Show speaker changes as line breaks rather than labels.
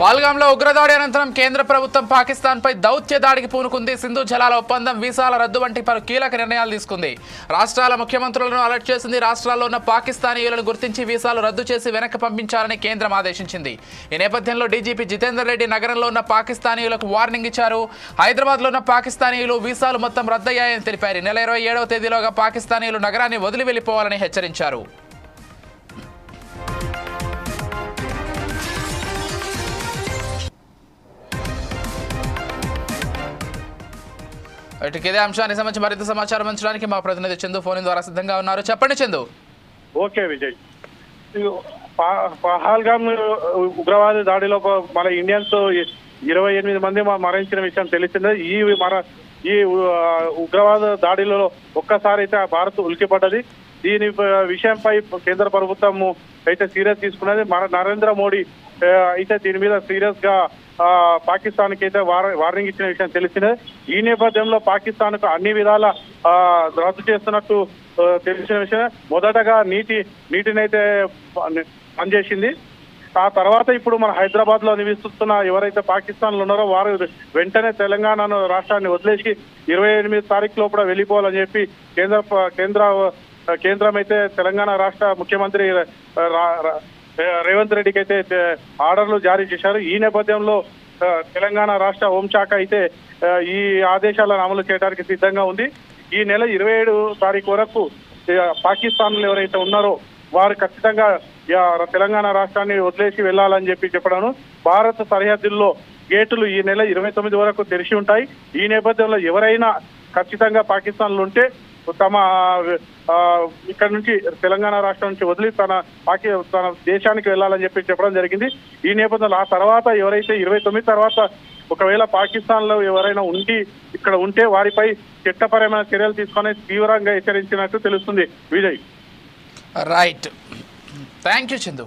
పాల్గాంలో ఉగ్రదాడి అనంతరం కేంద్ర ప్రభుత్వం పాకిస్తాన్పై దౌత్య దాడికి పూనుకుంది. సింధు జలాల ఒప్పందం వీసాల రద్దు వంటి పలు కీలక నిర్ణయాలు తీసుకుంది. రాష్ట్రాల ముఖ్యమంత్రులను అలర్ట్ చేసింది. రాష్ట్రాల్లో ఉన్న పాకిస్తానీయులను గుర్తించి వీసాలు రద్దు చేసి వెనక్కి పంపించాలని కేంద్రం ఆదేశించింది. ఈ నేపథ్యంలో డీజీపీ జితేందర్ రెడ్డి నగరంలో ఉన్న పాకిస్తానీయులకు వార్నింగ్ ఇచ్చారు. హైదరాబాద్లో ఉన్న పాకిస్తానీయులు వీసాలు మొత్తం రద్దయ్యాయని తెలిపారు. నెల ఇరవై ఏడవ తేదీలోగా పాకిస్తానీయులు నగరాన్ని వదిలి వెళ్ళిపోవాలని హెచ్చరించారు. ఇదే అంశానికి సంబంధించి మరింత సమాచారం అంచడానికి మా ప్రతినిధి చందు ఫోన్ ద్వారా సిద్ధంగా ఉన్నారు. చెప్పండి చందు.
ఓకే విజయ్. ఇగో పహల్గామ్ ఉగ్రవాద దాడిలో మన ఇండియన్స్ ఇరవై ఎనిమిది మంది మరణించిన విషయం తెలిసిందే. ఈ మన ఈ ఉగ్రవాద దాడిలో ఒక్కసారి అయితే ఆ భారత్ ఉలికిపడ్డది. దీని విషయంపై కేంద్ర ప్రభుత్వం అయితే సీరియస్ తీసుకున్నది. మన నరేంద్ర మోడీ అయితే దీని మీద సీరియస్గా పాకిస్తాన్కి అయితే వార- వార్నింగ్ ఇచ్చిన విషయం తెలిసిందే. ఈ నేపథ్యంలో పాకిస్తాన్కు అన్ని విధాల రద్దు చేస్తున్నట్టు తెలిసిన విషయం మొదటగా నీటి నీటినైతే పనిచేసింది. ఆ తర్వాత ఇప్పుడు మన హైదరాబాద్లో నివసిస్తున్న ఎవరైతే పాకిస్తాన్లో ఉన్నారో వారు వెంటనే తెలంగాణ రాష్ట్రాన్ని వదిలేసి ఇరవై ఎనిమిది తారీఖు లోపల వెళ్ళిపోవాలని చెప్పి కేంద్ర కేంద్ర కేంద్రం అయితే తెలంగాణ రాష్ట్ర ముఖ్యమంత్రి రేవంత్ రెడ్డికి అయితే ఆర్డర్లు జారీ చేశారు. ఈ నేపథ్యంలో తెలంగాణ రాష్ట్ర హోంశాఖ అయితే ఈ ఆదేశాలను అమలు చేయడానికి సిద్ధంగా ఉంది. ఈ నెల ఇరవై ఏడు తారీఖు వరకు పాకిస్తాన్లు ఎవరైతే ఉన్నారో వారు ఖచ్చితంగా తెలంగాణ రాష్ట్రాన్ని వదిలేసి వెళ్ళాలని చెప్పి చెప్పడాను. భారత సరిహద్దుల్లో గేటులు ఈ నెల ఇరవై తొమ్మిది వరకు తెరిచి ఉంటాయి. ఈ నేపథ్యంలో ఎవరైనా ఖచ్చితంగా పాకిస్తాన్లు ఉంటే తమ ఇక్కడ నుంచి తెలంగాణ రాష్ట్రం నుంచి వదిలి తన పాకి తన దేశానికి వెళ్ళాలని చెప్పి చెప్పడం జరిగింది. ఈ నేపథ్యంలో ఆ తర్వాత ఎవరైతే ఇరవై తొమ్మిది తర్వాత ఒకవేళ పాకిస్తాన్లో ఎవరైనా ఉండి ఇక్కడ ఉంటే వారిపై చట్టపరమైన చర్యలు తీసుకొని తీవ్రంగా హెచ్చరించినట్టు తెలుస్తుంది. Vijay.
Right thank you Chandu